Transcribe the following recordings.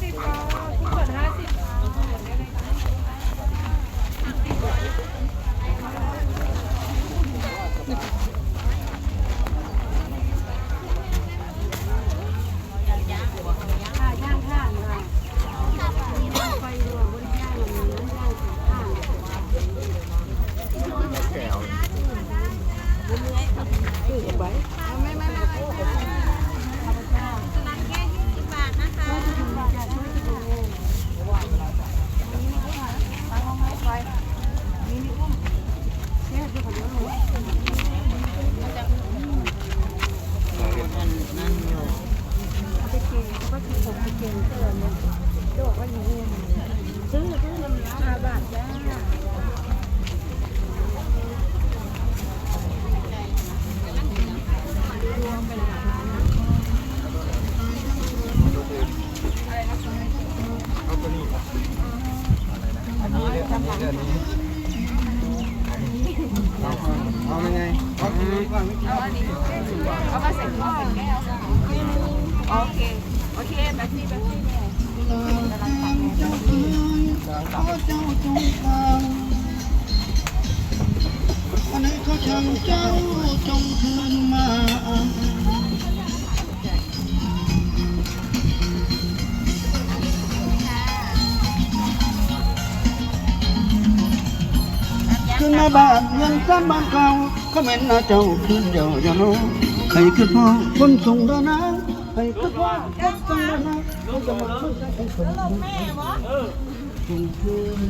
Happy birthday, Paul. ยังไงเอาอันนี้เอามาใส่ถุงใส่แก้วโอเคโอเคแบบนี้แบบนี้วันนี้เขาช่างเจ้าจงคืนมาขึ้นมาบ้านเมืองซ้ำบ้านเก่า ก็เม็นนะเจ้าคือเจ้าวยาโน้ให้คือพ่อคนส่งดานะให้คือพ่อคนส่งดานะลูกจะมาลูกแม่วะคงคืน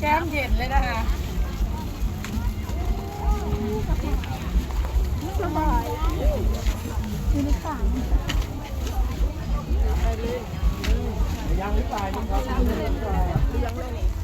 แก้มเย็นเลยนะคะสบายอยู่ในขัง ยังหรือเปล่ายังหรือเปล่า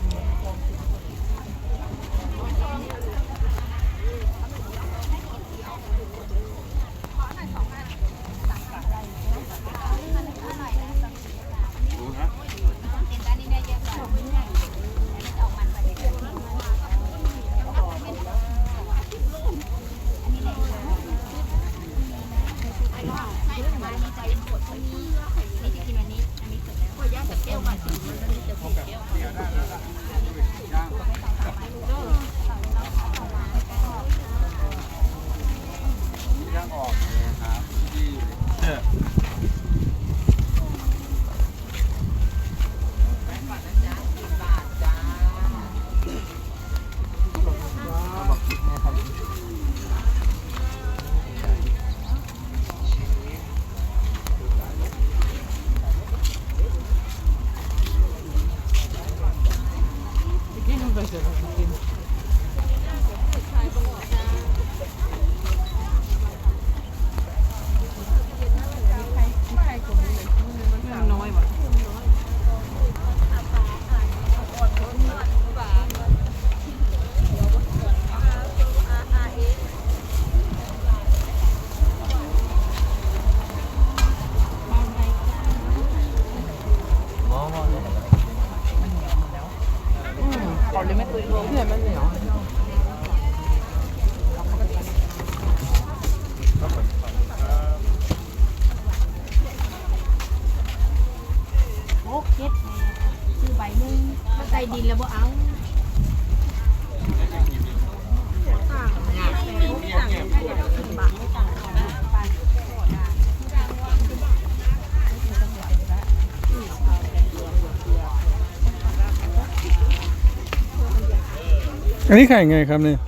อันนี้ขายไงครับเนี่ย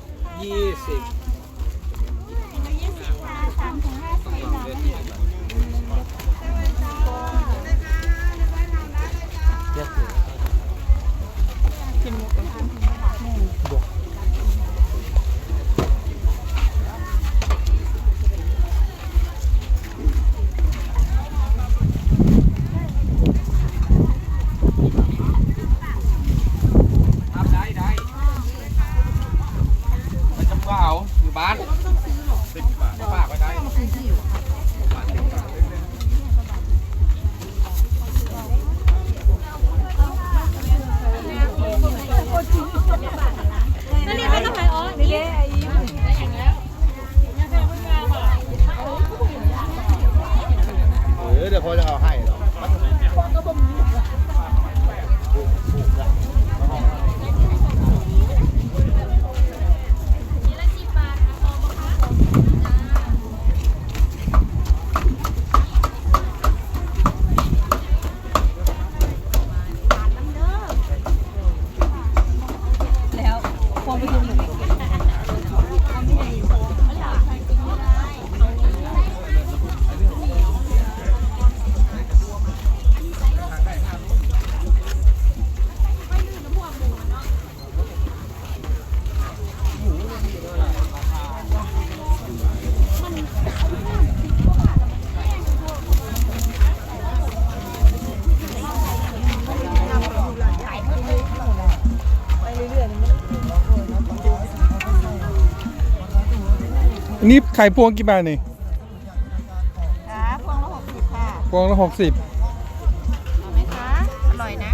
ยี่สิบ นี่เออเดี๋ยวพอจะเอาให้หรอ นนี้ขายพวงกี่บาทนี่ค่ะพวงละหกสิบค่ะพวงละหกสิบเอาไหมคะ อร่อยนะ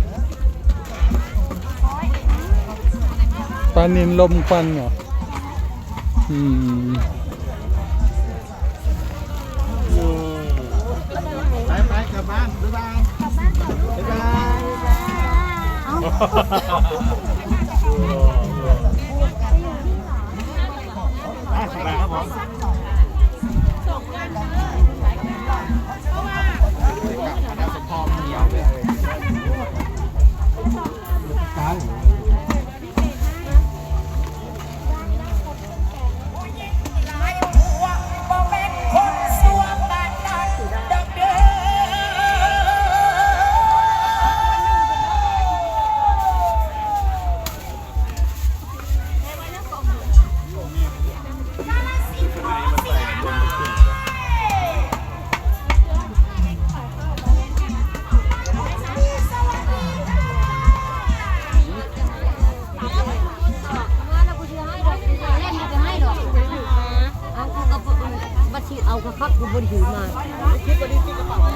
ปลานินลมควันเหรอ อืมไปไปกลับบ้านบ๊ายบายกลับบ้านก่อนบ๊ายบาย เอากระคักคุณบนถือมาคิดวันนี้ที่กระเป๋า